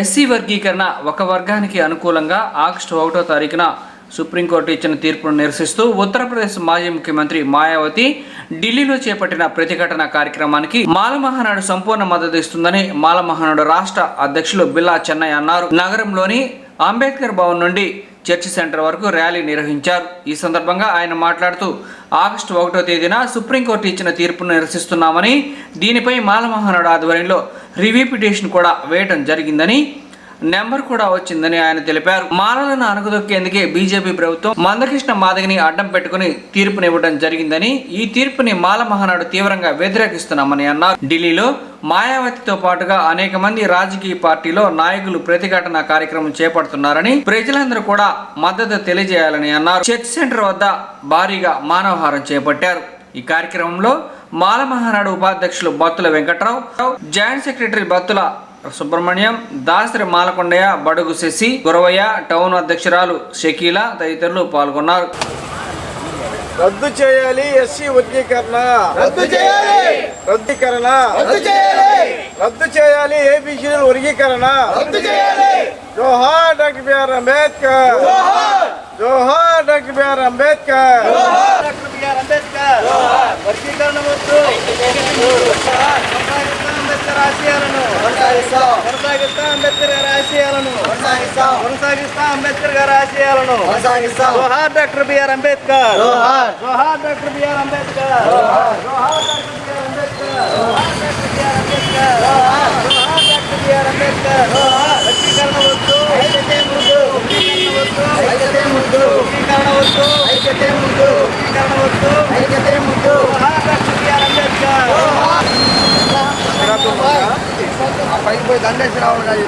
SC వర్గీకరణ ఒక వర్గానికి అనుకూలంగా ఆగస్టు ఒకటో తారీఖున సుప్రీంకోర్టు ఇచ్చిన తీర్పును నిరసిస్తూ ఉత్తరప్రదేశ్ మాజీ ముఖ్యమంత్రి మాయావతి ఢిల్లీలో చేపట్టిన ప్రతిఘటన కార్యక్రమానికి మాలమహానాడు సంపూర్ణ మద్దతు ఇస్తుందని మాల మహానాడు రాష్ట్ర అధ్యక్షులు బిల్లా చెన్నై అన్నారు. నగరంలోని అంబేద్కర్ భవన్ నుండి చర్చి సెంటర్ వరకు ర్యాలీ నిర్వహించారు. ఈ సందర్భంగా ఆయన మాట్లాడుతూ ఆగస్టు ఒకటో తేదీన సుప్రీంకోర్టు ఇచ్చిన తీర్పును నిరసిస్తున్నామని దీనిపై మాల మహానాడు ఆధ్వర్యంలో రివ్యూ పిటిషన్ కూడా వేయటం జరిగిందని నెంబర్ కూడా వచ్చిందని ఆయన తెలిపారు. మాలలను అణగదొక్కేందుకే బీజేపీ ప్రభుత్వం మందకృష్ణ మాదగిని అడ్డం పెట్టుకుని తీర్పునివ్వడం జరిగిందని ఈ తీర్పుని మాల మహానాడు తీవ్రంగా వ్యతిరేకిస్తున్నామని అన్నారు. ఢిల్లీలో మాయావతితో పాటుగా అనేక మంది రాజకీయ పార్టీలో నాయకులు ప్రతిఘటన కార్యక్రమం చేపడుతున్నారని ప్రజలందరూ కూడా మద్దతు తెలియజేయాలని అన్నారు. చర్చ్ సెంటర్ వద్ద భారీగా మానవహారం చేపట్టారు. ఈ కార్యక్రమంలో మాల మహానాడు ఉపాధ్యక్షులు Battula Venkatrao joint secretary Battula Subrahmanyam Dasari Malakondaiah Badugu Sasi Guravayya town అధ్యక్షురాలు షకీల తదితరులు పాల్గొన్నారు. రద్దు చేయాలి ఎస్సీ వర్గీకరణ. రద్దు చేయాలి. రద్దీకరణ. రద్దు చేయాలి. రద్దు చేయాలి ఏబిసి వర్గీకరణ. రద్దు చేయాలి. జోహార్ డాక్టర్ బిఆర్ అంబేద్కర్. జోహార్. జోహార్ డాక్టర్ బిఆర్ అంబేద్కర్ జోహార్ డాక్టర్ బిఆర్ అంబేద్కర్ జోహార్ వర్గీకరణ వద్దు అంబేద్కర్ ఆశయాలను. కొనసాగిస్తాం. అంబేద్కర్ గారి ఆశయాలను. కొనసాగిస్తాం. అంబేద్కర్ గారి ఆశయాలను. జోహార్ డాక్టర్ బిఆర్ అంబేద్కర్. జోహార్. Doctor B R Ambedkar. జోహార్. Doctor B R Ambedkar. జోహార్. Doctor B R Ambedkar. జోహార్. Doctor B R Ambedkar. వర్గీకరణ వద్దు ఐక్యతే ముందు. ఐక్యతే ముందు. ఐక్యతే ముందు. వర్గీకరణ వద్దు ఐక్యతే ముందు జోహార్ డాక్టర్ బిఆర్ అంబేద్కర్ జోహార్ పైకి పోయి దండేసి రావాలి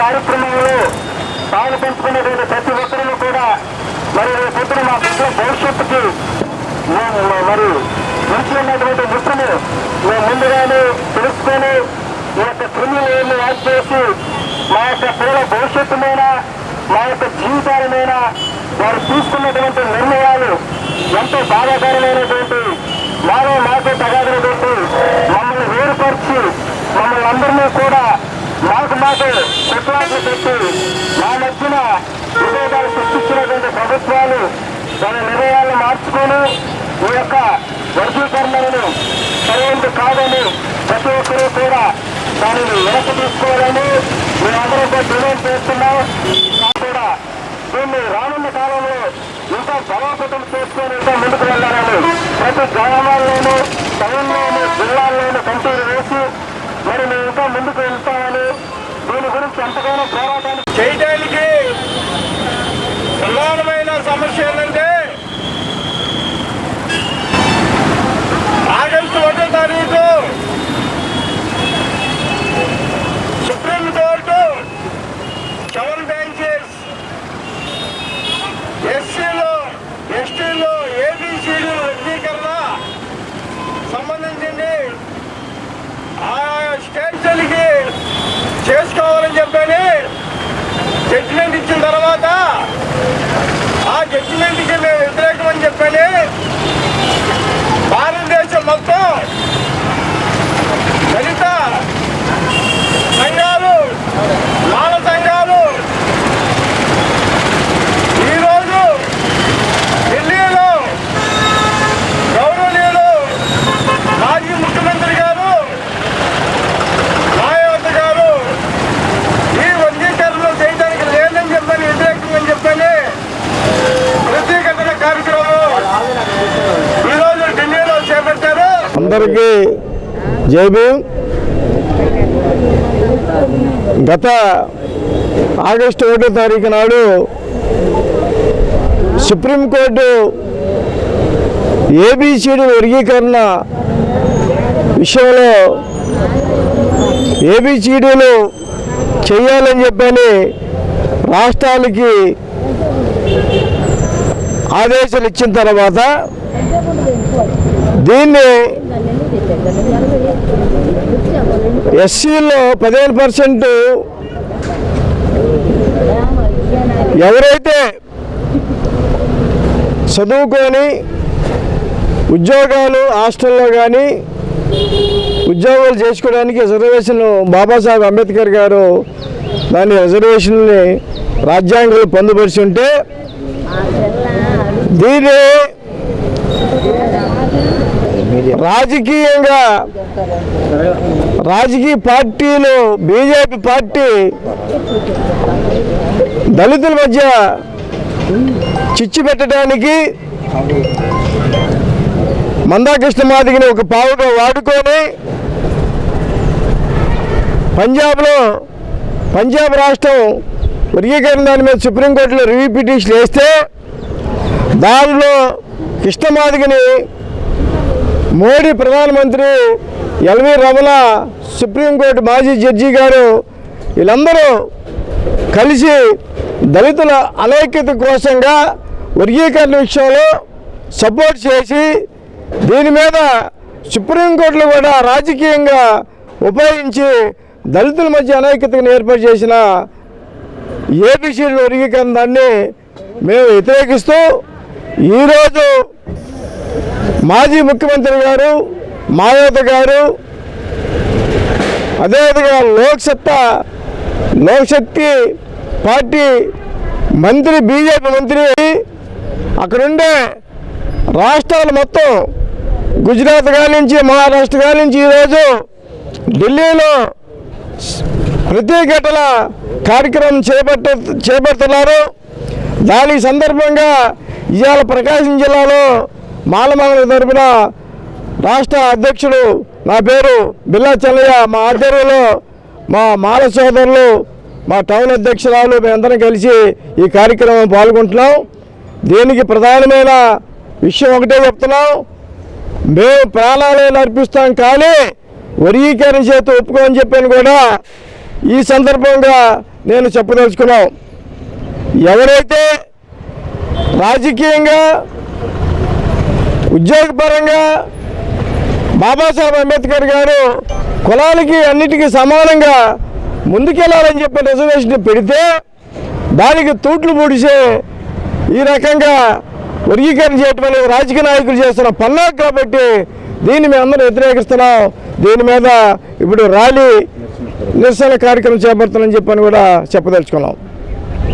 కార్యక్రమంలో పాలు పంచుకునేటువంటి ప్రతి ఒక్కరిని కూడా మరి పొద్దున మా బిడ్డల భవిష్యత్తుకి మేము మరి మంచి ఉన్నటువంటి వృత్తులు మేము ముందుగానే తెలుసుకొని ఈ యొక్క క్రిమినల్ యాడ్ చేసి మా యొక్క పిల్లల భవిష్యత్తు మీద మా యొక్క జీవితాల మీద వారు తీసుకున్నటువంటి నిర్ణయాలు ఎంతో బాధాకరమైనటువంటి మాలో మాకు తగాదైనటువంటి మమ్మల్ని వేరుపరిచి మమ్మల్ని అందరినీ కూడా మాకు మాకు కుట్లాట్లు పెట్టి మా మధ్యన విభేదాలు సృష్టించినటువంటి ప్రభుత్వాలు తన నిర్ణయాలను మార్చుకొని ఈ యొక్క వర్గీకరణలను సరైనది కాదని ప్రతి ఒక్కరూ కూడా దానిని వెనక్కి తీసుకోవాలని మేమందరూ కూడా డిమాండ్ చేస్తున్నాం. కూడా దీన్ని రానున్న కాలంలో ఇంకా బలోపేతం చేసుకొని ఇంకా ముందుకు వెళ్ళాలని ప్రతి గ్రామాల్లోనూ టౌన్లోనూ జిల్లాల్లోనూ కంటూరు వేసి మరి మేము ఇంకా ముందుకు వెళ్తామని దీని గురించి ఎంతగానో పోరాటానికి చేయడానికి ప్రధానమైన సమస్య ఏంటంటే ఆగస్టు ఒకటో తారీఖు సుప్రీంకోర్టు సెవెన్ బెంచెస్ ఎస్సీలో ఎస్టీలో ఏబిసిడి వర్గీకరణ సంబంధించింది ఆ స్టేట్స్కి చేసుకోవాలని చెప్పని జడ్జిమెంట్ ఇచ్చిన తర్వాత ఆ జడ్జిమెంట్కి మేము వ్యతిరేకమని చెప్పని భారతదేశం మొత్తం జై భీమ్. గత ఆగస్టు ఒకటో తారీఖు నాడు సుప్రీంకోర్టు ఏబిసిడి వర్గీకరణ విషయంలో ఏబిసిడీలు చేయాలని చెప్పని రాష్ట్రాలకి ఆదేశాలు ఇచ్చిన తర్వాత దీన్ని ఎస్సీలో పదిహేను పర్సెంట్ ఎవరైతే చదువుకొని ఉద్యోగాలు హాస్టల్లో కానీ ఉద్యోగాలు చేసుకోవడానికి రిజర్వేషన్ బాబాసాహెబ్ అంబేద్కర్ గారు దాని రిజర్వేషన్ని రాజ్యాంగంలో పొందుపరిచి ఉంటే దీన్ని రాజకీయంగా రాజకీయ పార్టీలు బీజేపీ పార్టీ దళితుల మధ్య చిచ్చు పెట్టడానికి మందాకృష్ణ మాదిగిని ఒక పావుగా వాడుకొని పంజాబ్లో పంజాబ్ రాష్ట్రం వర్గీకరణ దాని మీద సుప్రీంకోర్టులో రివ్యూ పిటిషన్ వేస్తే దానిలో కృష్ణమాదిగని మోడీ ప్రధానమంత్రి L V Ramana supreme court మాజీ జడ్జి గారు వీళ్ళందరూ కలిసి దళితుల అనైక్యత కోసంగా వర్గీకరణ విషయంలో సపోర్ట్ చేసి దీని మీద సుప్రీంకోర్టులో కూడా రాజకీయంగా ఉపయోగించి దళితుల మధ్య అనైక్యతను ఏర్పాటు చేసిన ఏపీసీ వర్గీకరణ దాన్ని మేము వ్యతిరేకిస్తూ ఈరోజు మాజీ ముఖ్యమంత్రి గారు మాయావతి గారు అదేవిధంగా లోక్సత్తా లోక్శక్తి పార్టీ మంత్రి బీజేపీ మంత్రి అక్కడుండే రాష్ట్రాలు మొత్తం గుజరాత్ కాడి నుంచి మహారాష్ట్ర గారి నుంచి ఈరోజు ఢిల్లీలో ప్రత్యేకటల కార్యక్రమం చేపట్ట చేపడుతున్నారు. దాని సందర్భంగా ఇవాళ ప్రకాశం జిల్లాలో మాలమంగళ తరపున రాష్ట్ర అధ్యక్షుడు నా పేరు బిల్లా చెల్లయ్య. మా ఆధ్వర్యంలో మా మాల సోదరులు మా టౌన్ అధ్యక్షురాలు మేమందరం కలిసి ఈ కార్యక్రమం పాల్గొంటున్నాం. దీనికి ప్రధానమైన విషయం ఒకటే చెప్తున్నాం. మేము ప్రాణాలయం అర్పిస్తాం కానీ వర్గీకరణ చేత ఒప్పుకోని చెప్పాను కూడా ఈ సందర్భంగా నేను చెప్పదలుచుకున్నాం. ఎవరైతే రాజకీయంగా ఉద్యోగపరంగా బాబాసాహెబ్ అంబేద్కర్ గారు కులాలకి అన్నిటికీ సమానంగా ముందుకెళ్ళాలని చెప్పి రిజర్వేషన్ పెడితే దానికి తూట్లు పొడిచే ఈ రకంగా వర్గీకరణ చేయటం అనేది రాజకీయ నాయకులు చేస్తున్న పన్నాకు కాబట్టి దీన్ని మేము అందరం వ్యతిరేకిస్తున్నాం. దీని మీద ఇప్పుడు ర్యాలీ నిరసన కార్యక్రమం చేపడుతున్నామని చెప్పని కూడా చెప్పదలుచుకున్నాం.